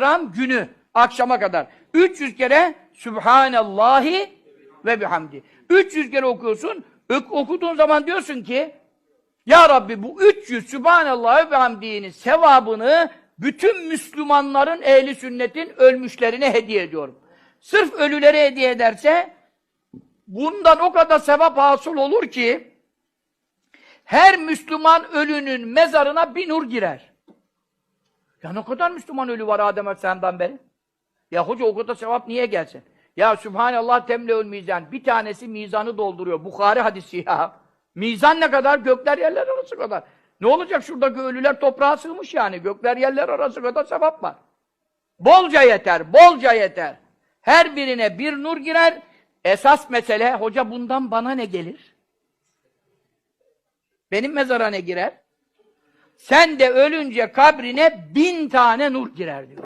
Ram günü akşama kadar 300 kere Sübhanallahi ve bihamdi. 300 kere okuyorsun. Okuduğun zaman diyorsun ki Ya Rabbi bu 300 Sübhanallah ve bihamdinin sevabını bütün Müslümanların ehli sünnetin ölmüşlerine hediye ediyorum. Sırf ölülere hediye ederse bundan o kadar sevap hasıl olur ki her Müslüman ölünün mezarına bir nur girer. Ya ne kadar Müslüman ölü var Adem Aleyhisselam'dan beri? Ya hoca o kadar sevap niye gelsin? Ya Sübhanallah temleül mizan. Bir tanesi mizanı dolduruyor. Bukhari hadisi ya. Mizan ne kadar? Gökler yerler arası kadar. Ne olacak şuradaki ölüler toprağa sığmış yani. Gökler yerler arası kadar sevap var. Bolca yeter, bolca yeter. Her birine bir nur girer. Esas mesele, hoca bundan bana ne gelir? Benim mezara ne girer? Sen de ölünce kabrine bin tane nur girer diyor.